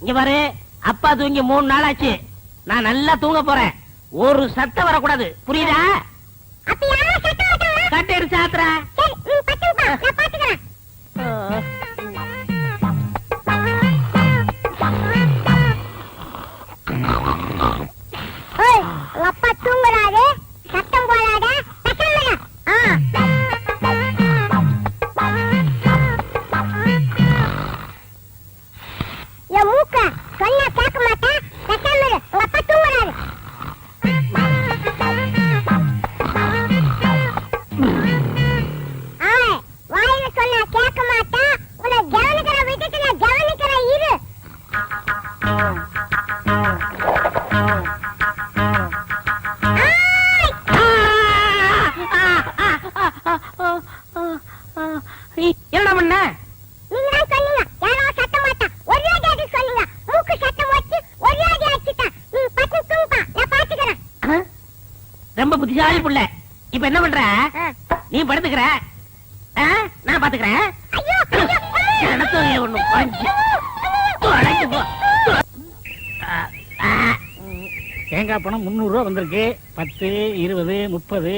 இங்க பாரு அப்பா தூங்கி மூணு நாள் ஆச்சு. நான் நல்லா தூங்க போறேன். ஒரு சத்தம் வரக்கூடாது. புரியுதா? கட்டெடு சாத்துறா இப்ப என்ன பண்ற? நீ படுத்துக்கிற? நான் பாத்துக்கிறேன். ஒண்ணு. தேங்காய் பணம் முந்நூறு ரூபா வந்திருக்கு. பத்து இருபது முப்பது?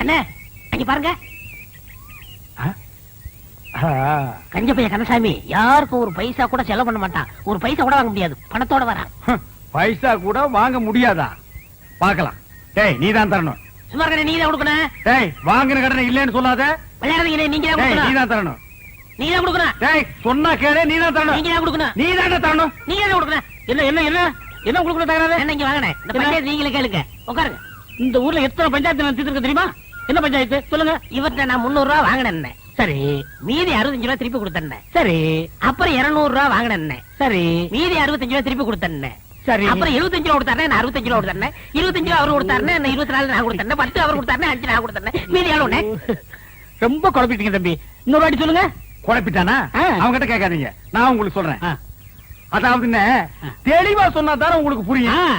அண்ணே அங்க பாருங்க. கஞ்ச பைய கந்தசாமி யாருக்கும் ஒரு பைசா கூட செலவு பண்ண மாட்டான். ஒரு பைசா கூட வாங்க முடியாது. பணத்தோட வரான். பைசா கூட வாங்க முடியாதா? பார்க்கலாம். டேய் நீ தான் தரணும். சும்மா நீ தான் கொடுக்கணும். டேய் வாங்கின கடனை இல்லைன்னு சொல்லாத. விளையாடுறீங்க நீங்க தான் டேய் நீ கொடுக்கணும். தான் தரணும். நீங்க தான் கொடுக்கணும். டேய் சொன்னா கேளு நீ தான் தரணும். நீங்க தான் கொடுக்கணும். நீ தான் தரணும். நீங்க தான் கொடுக்கணும். என்ன என்ன என்ன? என்ன உங்களுக்கு தகராறு? என்ன இங்க வாங்கினேன் இந்த? பஞ்சாயத்து நீங்களே கேளுங்க. உட்காருங்க. இந்த ஊர்ல எத்தனை பஞ்சாயத்து நான் தீர்த்திருக்க தெரியுமா? என்ன பஞ்சாயத்து? சொல்லுங்க. இவர்கிட்ட நான் முந்நூறு ரூபா வாங்கினேன். சரி. மீதி அறுபத்தஞ்சு ரூபா திருப்பி கொடுத்தேன். சரி. அப்புறம் இருநூறு ரூபா வாங்கினேன். சரி. மீதி அறுபத்தஞ்சு ரூபா திருப்பி கொடுத்தேன். சரி. அப்புறம் எழுபத்தஞ்சு ரூபா கொடுத்தாரு நான் அறுபத்தஞ்சு ரூபா கொடுத்தேன் இருபத்தஞ்சு ரூபா அவர் கொடுத்தாரு நான் இருபத்தி நாலு நான் கொடுத்தேன் பத்து அவர் கொடுத்தாரு அஞ்சு நான் கொடுத்தேன் மீதி எவ்வளவு ஒண்ணு? ரொம்ப குழப்பிட்டீங்க தம்பி. இன்னொரு வாட்டி சொல்லுங்க. குழப்பிட்டானா? ஆ. அவங்கிட்ட கேட்காதீங்க. நான் உங்களுக்கு சொல்றேன். ஆ. அதாவது என்ன, தெளிவா சொன்னா தானே உங்களுக்கு ஆ, புரியும்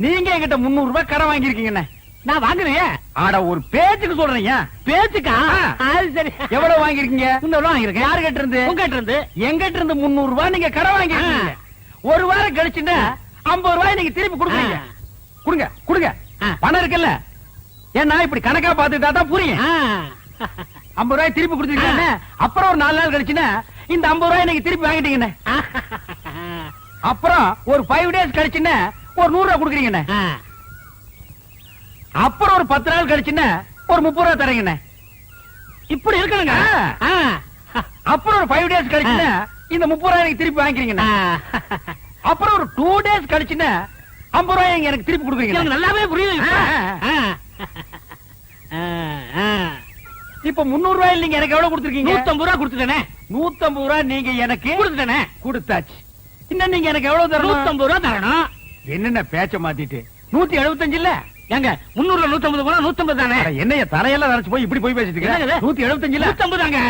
நீங்க என்கிட்ட முந்நூறு ரூபாய் கடன் வாங்கியிருக்கீங்கண்ணே நான் வாங்குறேன் ஆட ஒரு பேச்சுக்கு சொல்றீங்க. பேச்சுக்கா. அது சரி. எவ்வளவு வாங்கிருக்கீங்க முன்னூறு யாரு கிட்ட இருந்து? உங்ககிட்ட இருந்து. எங்கிட்ட இருந்து முந்நூறு ரூபாய் நீங்க கடன் வாங்கிருக்கீங்க ஒரு வாரம் கழிச்சுன்னா ஐம்பது ரூபாய் நீங்க திருப்பி கொடுக்குறீங்க. கொடுங்க கொடுங்க. பணம் இருக்குல்ல? ஏன்னா இப்படி கணக்கா பாத்துட்டா தான் புரியும். ஐம்பது ரூபாய் திருப்பி கொடுத்துருக்கீங்க அப்புறம் ஒரு நாலு நாள் கழிச்சுன்னா இந்த ஐம்பது ரூபாய் நீங்க திருப்பி வாங்கிட்டீங்கண்ணே அப்புறம் ஒரு ஃபைவ் டேஸ் கழிச்சுன்னா ஒரு நூறு ரூபாய் கொடுக்குறீங்கண்ணே. அப்புறம் ஒரு பத்து நாள் கழிச்சுன்னா ஒரு முப்பது ரூபாய் தரீங்கண்ணே இப்படி இருக்கணுங்க. அப்புறம் ஒரு ஃபைவ் டேஸ் கழிச்சுன்னா இந்த முப்பது ரூபாய் திருப்பி வாங்கிக்கிறீங்கண்ணே. அப்புறம் ஒரு டூ டேஸ் கழிச்சுன்னா ஐம்பது ரூபாய் எனக்கு திருப்பி கொடுக்குறீங்க. நல்லாவே புரியுது இப்ப. முன்னூறு ரூபாய் நீங்க எனக்கு எவ்வளவு கொடுத்துருக்கீங்க? நூத்தம்பது ரூபா கொடுத்துட்டேனே. நூத்தம்பது ரூபாய் நீங்க எனக்கு கொடுத்துட்டேனே. கொடுத்தாச்சு. இன்னும் நீங்க எனக்கு எவ்வளவு தரணும்? நூத்தம்பது ரூபா தரணும். என்னென்ன பேச்ச மாத்திட்டு? நூத்தி எழுபத்தஞ்சு இல்ல? ஏங்க முன்னூறுல நூத்தம்பது போனா நூத்தம்பது தானே? அட, என்னய்யா தலையெல்லாம் நரைச்சு போய் இப்படி போய் பேசிட்டு என்னங்க இது? இருக்க நூத்தி எழுபத்தஞ்சு இல்ல? நூத்தம்பது தாங்க.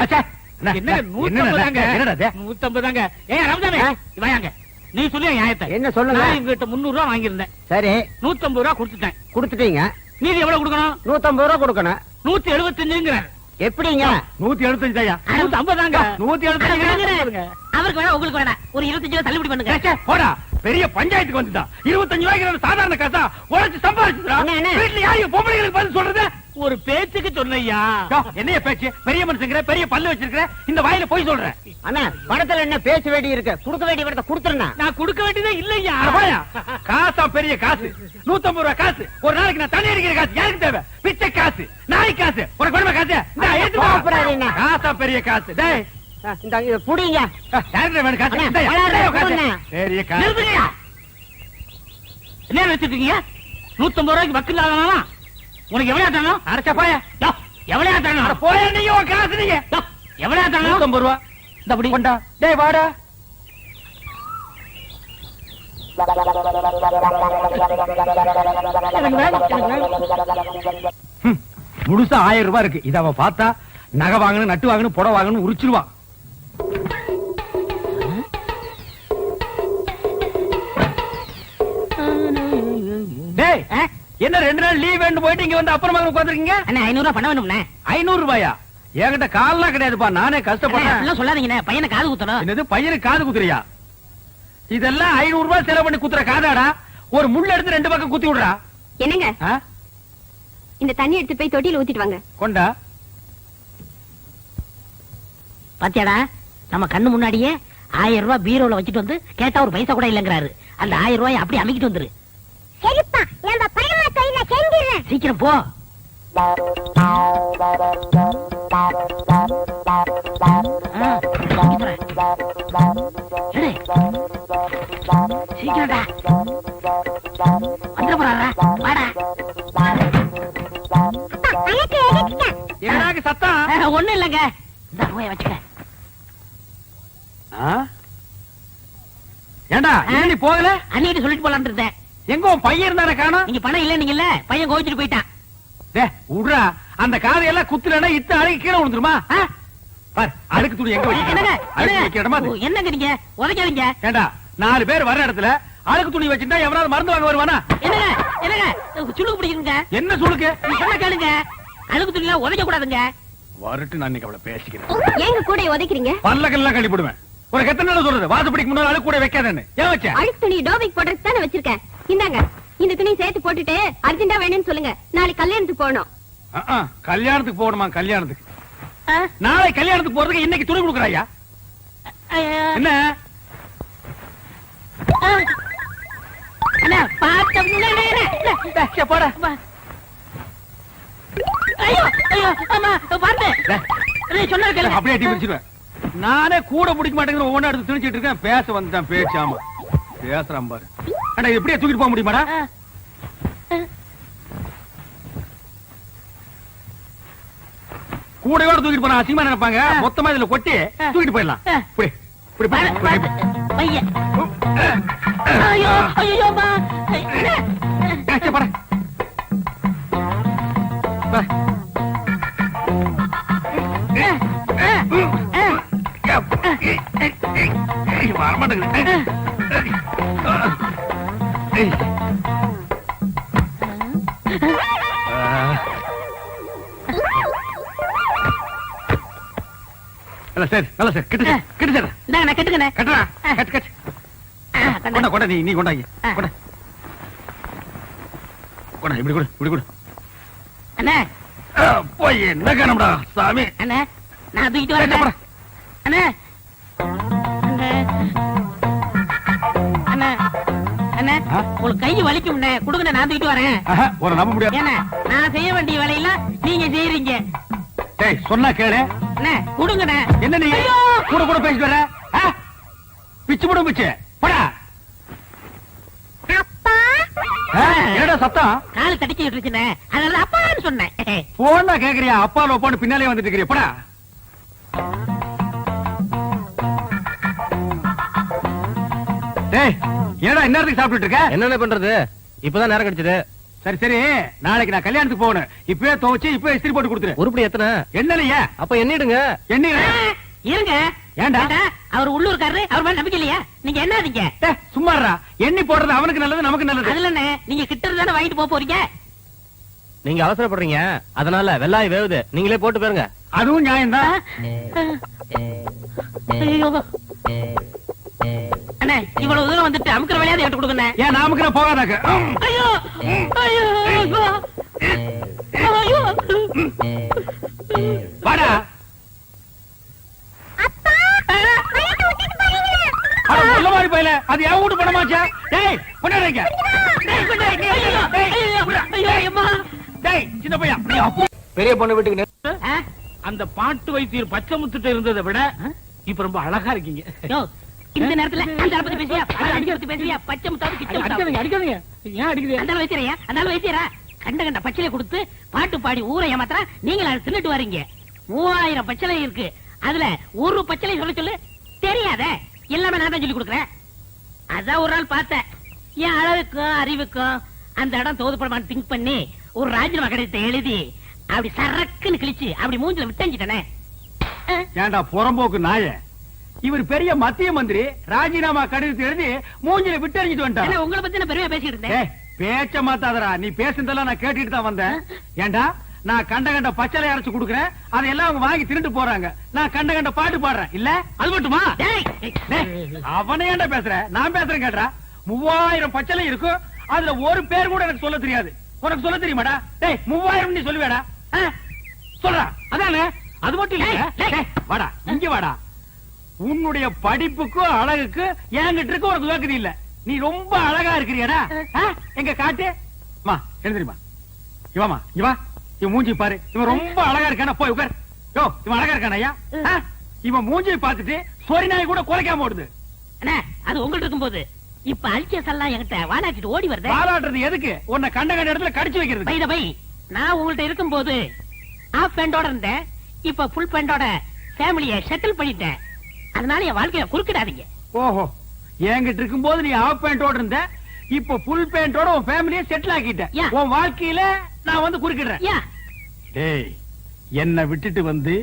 என்ன, நூத்தம்பது தாங்க? நூத்தம்பது தாங்க. ஏன் ரம்ஜானே வாங்க நீ சொல்லி நியாயத்தை? என்ன சொல்லுங்க? நான் இவங்கிட்ட முன்னூறு ரூபா வாங்கியிருந்தேன். சரி. நூத்தம்பது ரூபா கொடுத்துட்டேன். கொடுத்துட்டீங்க. மீதி எவ்வளவு கொடுக்கணும்? நூத்தம்பது ரூபா கொடுக்கணும். நூத்தி எழுபத்தஞ்சுங்கிற எப்படிங்க? நூத்தி எழுபத்தஞ்சு ஐயா நூத்தி ஐம்பது தாங்க நூத்தி எழுபத்தஞ்சு அவருக்கு வேணா உங்களுக்கு வேணா. ஒரு இருபத்தஞ்சு ரூபா தள்ளுபடி பண்ணுங்க. போடா. பெரிய பஞ்சாயத்துக்கு வந்துட்டான் இருபத்தஞ்சு ரூபாய்க்கு சாதாரண காசா உழைச்சு சம்பாதிச்சுடா. வீட்டுல யாரு பொம்பளைங்களுக்கு பதில் சொல்றது? ஒரு பேச்சுக்கு சொன்னையா என்னைய பேச்சு? பெரிய மனுஷங்கிற பெரிய பல்லு வச்சிருக்கிற இந்த வாயில போய் சொல்றேன் அண்ணா பணத்துல என்ன பேச வேண்டி இருக்கு? கொடுக்க வேண்டிய பணத்தை கொடுத்துருண்ணா. நான் கொடுக்க வேண்டியதே இல்லையா காசா பெரிய காசு. நூத்தம்பது ரூபாய் காசு. ஒரு நாளைக்கு நான் தண்ணி அடிக்கிற காசு. யாருக்கு தேவை? பிச்சை காசு. நாய் காசு. உனக்கு வேணுமா காசு. காசா பெரிய காசு. டேய். புடிங்க. என்ன வச்சிருக்கீங்க? நூத்தம்பது ரூபாய்க்கு வக்கு இல்லாதவனா உனக்கு எவ்வளவு தரணும்? அரைச்சா போயா. எவ்வளவு தரணும்? போயா நீங்க உன் காசு நீங்க. எவ்வளவு தரணும்? நூத்தம்பது ரூபா. இந்த அப்படி. கொண்டா. டேய் வாடா. முழுசா ஆயிரம் ரூபாய் இருக்கு. இத அவ பார்த்தா நகை வாங்கணும் நட்டு வாங்கணும் புடவை வாங்கணும் உரிச்சிருவா. என்ன ரெண்டு நாள் லீவ் வேண்டு போயிட்டு இங்க வந்து அப்புறமா உட்காந்துருக்கீங்க அண்ணா ஐநூறு ரூபா பண்ண வேணும்ண்ணே ஐநூறு ரூபாயா? என்கிட்ட கால்லாம் கிடையாதுப்பா. நானே கஷ்டப்படுறேன். சொல்லாதீங்கண்ணே. பையனை காது குத்தணும். என்னது பையனுக்கு காது குத்துறியா? இதெல்லாம் ஐநூறு ரூபாய் செலவு பண்ணி குத்துற காதாடா? ஒரு முள்ள எடுத்து ரெண்டு பக்கம் குத்தி விடுறா? என்னங்க? இந்த தண்ணி எடுத்து போய் தொட்டியில ஊத்திட்டு வாங்க. கொண்டா? பாத்தியாடா நம்ம கண்ணு முன்னாடியே ஆயிரம் ரூபாய் பீரோல வச்சுட்டு வந்து கேட்டா ஒரு பைசா கூட இல்லங்கிறாரு. அந்த ஆயிரம் ரூபாய் அப்படியே அமைக்கிட்டு வந்துரு. சரிப்பா நம்ம பரமா தொழில செஞ்சிடுறேன் சீக்கிரம் போ. சீக்கிரம்டா வந்துட போறாரா வாடா. சத்தம்? ஒண்ணும் இல்லைங்க. இந்த ரூபாய் வச்சுக்க? ஏண்டா ஏன் நீ போகல? அன்னிட்டு சொல்லிட்டு போலான்னு இருந்தேன். எங்க உன் பையன் இருந்தானே காணோம்? நீங்க பணம் இல்ல நீங்க இல்ல. பையன் கோவிச்சுட்டு போயிட்டான். டே விடுறா அந்த காதையெல்லாம் குத்துலன்னா இத்த அழகு கீழே விழுந்துருமா? பார் அழுக்கு துணி எங்க என்னங்க? வைக்க அழுக்கு வைக்கிற இடமா என்னங்க நீங்க? உதைக்காதீங்க ஏண்டா நாலு பேர் வர்ற இடத்துல அழுக்கு துணி வச்சுட்டா எவனாவது மருந்து வாங்க வருவானா? என்னங்க? என்னங்க? சுளுக்கு பிடிக்குங்க என்ன சொல்லுக்கு நீ சொன்னா கேளுங்க. அழுக்கு துணிலாம் உதைக்க கூடாதுங்க. வரட்டு நான் இன்னைக்கு அவளை பேசிக்கிறேன். ஏங்க கூட உதைக்கிறீங்க? பல்லக்கெல்லாம் கழிப்பிடுவேன் ஒரு எத்தனை நாள் சொல்றது? வாசப்படிக்கு முன்னாடி அழுக்கு கூட வைக்காதேன்னு. ஏன் வச்சேன் அழுக்கு துணி டோபிக் போடுறதுக்கு தானே வச்சிருக்கேன் இந்தாங்க இந்த துணி சேர்த்து போட்டுட்டு அர்ஜென்டா வேணும்னு சொல்லுங்க. நாளைக்கு கல்யாணத்துக்கு போகணும். கல்யாணத்துக்கு போகணுமா கல்யாணத்துக்கு? நாளை கல்யாணத்துக்கு போறதுக்கு இன்னைக்கு துணி கொடுக்குறாயா. என்ன? போடா. நானே கூட பிடிக்க மாட்டேங்கிற ஒவ்வொன்றா எடுத்து திணிச்சிட்டு இருக்கேன். பேச வந்துட்டான் பேச்சாம. பேசுறான் பாரு. அடா எப்படியே தூக்கிட்டு போக முடியுமாடா. கூடையோட தூக்கிட்டு போனா அசிங்கமா நினைப்பாங்க. மொத்தமா இதுல கொட்டி தூக்கிட்டு போயிடலாம். இப்படி இப்படி ஐயோ ஐயோ நல்ல சரி நல்ல சரி கிட்ட சரி, கிட்ட சரி. இந்தாங்க நான் கட்டுக்கண்ணே கட்டுறா கட்டு கட்டு. ஆ, கொண்டா கண்ணே. கொண்டா நீ நீ கொண்டாங்க. ஆ. கொண்டா. கொண்டா இப்படி கொடு இப்படி கொடு. அண்ணே. ஆ, போய் என்ன காணம்டா சாமி? அண்ணே நான் தூக்கிட்டு ஏய், வரேன் போடா. அண்ணே. அண்ணே. அண்ணே அண்ணே ஆ? உங்களுக்கு கை வலிக்கும்ண்ணே கொடுங்கண்ணே நான் தூக்கிட்டு வரேன். ஆஹா, ஒரு நம்ப முடியாது. ஏண்ணே நான் செய்ய வேண்டிய வேலையெல்லாம் நீங்க செய்யறீங்க. சொன்னா கேளு. அண்ணே கொடுங்கண்ணே. என்ன நீ! கூட கூட பேசிட்டு வர? பிச்சு போடும் பிச்சு. போடா. என்னடா சத்தம்? கால் தடிக்க விட்டுருச்சுண்ணே அதனால அப்பான்னு சொன்னேன். போனா கேக்குறியா? அப்பா லோப்பான்னு பின்னாலே வந்துட்டு இருக்கிறியா? போடா. டேய் என்னடா இந்நேரத்துக்கு சாப்பிட்டுட்டு இருக்க? என்னென்ன பண்றது? இப்பதான் நேரம் கிடைச்சது. சரி சரி. நாளைக்கு நான் கல்யாணத்துக்கு போகணும். இப்பவே துவைச்சு இப்பவே இஸ்திரி போட்டு கொடுத்துரு. உருப்படி எத்தனை? என்னலையே அப்ப எண்ணிடுங்க. என்ன ஆ, இருங்க. ஏன்டா? ஏண்டா, அவர் உள்ளூர்காரரு அவர் மேல நம்பிக்கை இல்லையா? நீங்க என்னதீங்க? டேய், சும்மாடுறா எண்ணி போடுறது அவனுக்கு நல்லது நமக்கு நல்லது. அதுல நீங்க கிட்ட இருந்து தானே வாங்கிட்டு போக போறீங்க? நீங்க அவசரப்படுறீங்க. அதனால வெள்ளாய் வேவுது. நீங்களே போட்டு போயிருங்க அதுவும் நியாயம்தான். ஐயோ. அண்ணே இவ்வளவு தூரம் வந்துட்டு அமுக்கிற வேலையாவது எடுத்து கொடுங்கண்ணே ஏன் நான் போகாதாக்க? ஐயோ ஐயோ ஐயோ! வாடா. போயில அது என் வீட்டு பணமாச்சா டேய் கொண்டாடுங்க சின்ன பையன் பெரிய பொண்ணு வீட்டுக்கு? அந்த பாட்டு வைத்தியர் பச்சை முத்துட்டு இருந்ததை விட இப்ப ரொம்ப அழகா இருக்கீங்க. இந்த நேரத்துல அந்த பத்தி பேசியா அடிக்க பத்தி பேசியா பச்சை முத்தாவது கிச்ச அடிக்காதீங்க அடிக்காதீங்க. ஏன் அடிக்குது அந்த ஆளை வைத்தியரையா அந்த ஆளை வைத்தியரா கண்ட கண்ட பச்சிலை கொடுத்து பாட்டு பாடி ஊரை ஏமாத்திரா நீங்க அதை தின்னுட்டு வரீங்க. மூவாயிரம் பச்சிலை இருக்கு. அதுல ஒரு பச்சிலை சொல்ல சொல்லு. தெரியாதே. எல்லாமே நான் தான் சொல்லி கொடுக்குறேன். அதான் ஒரு நாள் பார்த்தேன். என் அழகுக்கும் அறிவுக்கும் அந்த இடம் தோதுப்படமான்னு திங்க் பண்ணி ஒரு ராஜினாமா கடிதத்தை எழுதி அப்படி சரக்குன்னு கிழிச்சு அப்படி மூஞ்சில விட்டஞ்சிட்டனே. ஏன்டா புறம்போக்கு நாய? இவர் பெரிய மத்திய மந்திரி ராஜினாமா கடிதத்தை எழுதி மூஞ்சில விட்டறிஞ்சிட்டு வந்துட்டான் உங்களை பத்தி நான் பெருமையா பேசிட்டு இருந்தேன்? பேச்ச மாத்தாதடா. நீ பேசுனதெல்லாம் நான் கேட்டுட்டு தான் வந்தேன். ஏன்டா நான் கண்ட கண்ட பச்சளை அரைச்சு கொடுக்குறேன். அதையெல்லாம் அவங்க வாங்கி திருட்டு போறாங்க. நான் கண்ட கண்ட பாட்டு பாடுறேன். இல்ல? அது மட்டுமா? அவனை ஏன்டா பேசுற? நான் பேசுறேன் கேட்டா மூவாயிரம் பச்சளை இருக்கும் அதுல ஒரு பேர் கூட எனக்கு சொல்ல தெரியாது. உனக்கு சொல்ல தெரியுமாடா? டேய் மூவாயிரம் நீ சொல்லுவேடா? சொல்றா. அதானே? அது மட்டும் இல்ல. வாடா. இங்க வாடா. உன்னுடைய படிப்புக்கும் அழகுக்கு என்கிட்ட இருக்க உனக்கு வேக்குது இல்ல. நீ ரொம்ப அழகா இருக்கிறியடா? எங்க காட்டு? மா எழுந்திரிமா இவாமா இவா இவன் மூஞ்சி பாரு. இவன் ரொம்ப அழகா இருக்கானா? போய் உட்கார் யோ இவன் அழகா இருக்கானா ஐயா? இவன் மூஞ்சியை பார்த்துட்டு சொரி நாய் கூட குலைக்காம ஓடுது. அண்ணே அது உங்கள்ட்ட இருக்கும்போது இப்ப அல்கேஸ் எல்லாம் என்கிட்ட வானாட்டிட்டு ஓடி வருதே. பாராட்டுறது எதுக்கு? உன்னை கண்ட கண்ட இடத்துல கடிச்சு வைக்கிறது. பை பை நான் உங்கள்ட்ட இருக்கும்போது ஆஃப் பேண்டோட இருந்தேன். இப்ப ஃபுல் பேண்டோட ஃபேமிலிய செட்டில் பண்ணிட்டேன். அதனால என் வாழ்க்கைய குறுக்கிடாதீங்க. ஓஹோ என்கிட்ட இருக்கும்போது நீ ஆஃப் பேண்டோட இருந்த இப்ப ஃபுல் பேண்டோட உன் ஃபேமிலியை செட்டில் ஆக்கிட்ட. யா. உன் வாழ்க்கையில நான் வந்து குறுக்கிடுறேன். டேய் என்ன விட்டுட்டு வந்து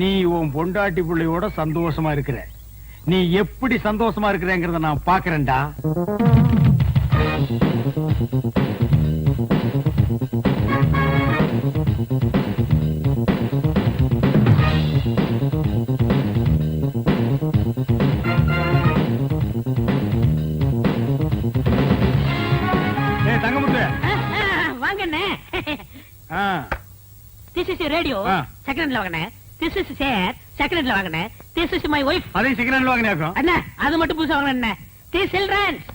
நீ உன் பொண்டாட்டி பிள்ளையோட சந்தோஷமா இருக்கிற. நீ எப்படி சந்தோஷமா இருக்கிறேங்கிறத நான் பாக்குறேன்டா வாங்க அண்ணே ஆ, திஸ் இஸ் ரேடியோ ஆ. செகண்ட்ல வாங்கினேன். திஸ் இஸ் சேர் செகண்ட்ல வாங்கினேன். திஸ் இஸ் மை ஒய்ஃப் அதையும் சிக்கன் வாங்கினாக்கும் அண்ணா அது மட்டும் புதுசா வாங்கினேன் தி சில்ட்ரன்ஸ்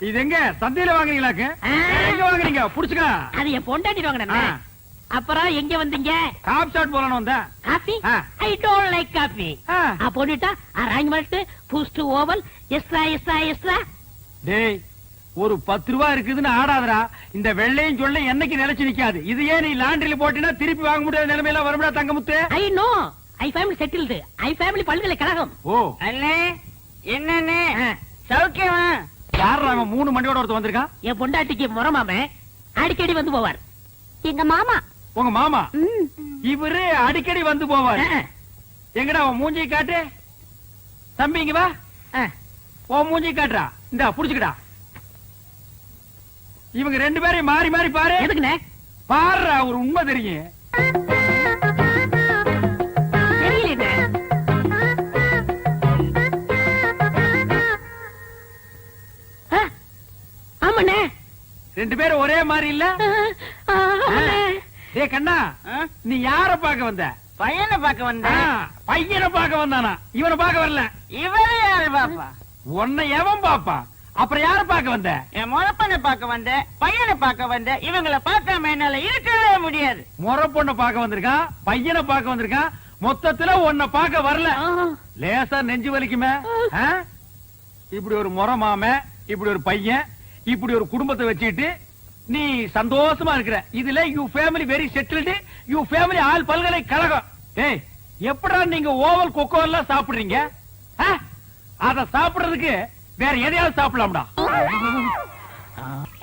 இது எங்க? சந்தையில வாங்குறீங்களாக்கு ஆ. எங்க வாங்குறீங்க புடிச்சுக்கா அது என் பொண்டாட்டி. அப்புறம் எங்க வந்தீங்க? காப் ஷாட். I don't like. ஆ. போட்டுட்டா அரேஞ்ச்மெண்ட் பூஸ்ட் ஓவல் எஸ்ரா டேய் ஒரு பத்து ரூபா இருக்குதுன்னு ஆடாதடா. இந்த வெள்ளையும் சொல்ல என்னைக்கு நிலைச்சு நிக்காது. இது ஏன் நீ லாண்டரியில போட்டினா திருப்பி வாங்க முடியாத நிலைமையில வரும்டா Thangamuthu? I know. I family settled I family பல்கலைக்கழகம் ஓ. அண்ணே என்னண்ணே. சௌக்கியமா? யார் அவன் மூணு மண்டியோட ஒருத்தர் வந்திருக்கான் என் பொண்டாட்டிக்கு முறமாம அடிக்கடி வந்து போவார். எங்க மாமா. உங்க மாமா. இவரு அடிக்கடி வந்து போவார். எங்கடா உன் மூஞ்சியை காட்டு? தம்பி இங்க வா. உன் மூஞ்சியை காட்டுறா. இந்த புடிச்சுக்கடா. இவங்க ரெண்டு பேரையும் மாறி மாறி பாரு. எதுக்குண்ணே? பாருடா ஒரு உண்மை தெரியும். ரெண்டு பேரும் ஒரே மாதிரி இல்ல. டேய் கண்ணா? நீ யார பார்க்க வந்த? பையனை பார்க்க ஆ, வந்தேன் பையனை பார்க்க வந்தானா? இவனை பார்க்க வரல. இவரே யாரு பாப்பா? உன்னை எவன் பாப்பா? அப்புறம் யார பார்க்க வந்த? என் முழப்பனை பார்க்க வந்தேன் பையனை பார்க்க வந்தேன் இவங்களை பார்க்காம என்னால இருக்கவே முடியாது. முறை பொண்ணை பார்க்க வந்திருக்கான் பையனை பார்க்க வந்திருக்கான் மொத்தத்துல உன்னை பார்க்க வரல. லேசா நெஞ்சு வலிக்குமே ஆ? இப்படி ஒரு முறை மாம இப்படி ஒரு பையன் இப்படி ஒரு குடும்பத்தை வச்சுட்டு நீ சந்தோஷமா இருக்கிற. இதுல you family very settled you family all பல்கலைக்கழகம். ஏய் எப்படா நீங்க ஓவல் கொக்கோ எல்லாம் சாப்பிடுறீங்க? அத சாப்பிடுறதுக்கு வேற எதையாவது சாப்பிடலாம்டா.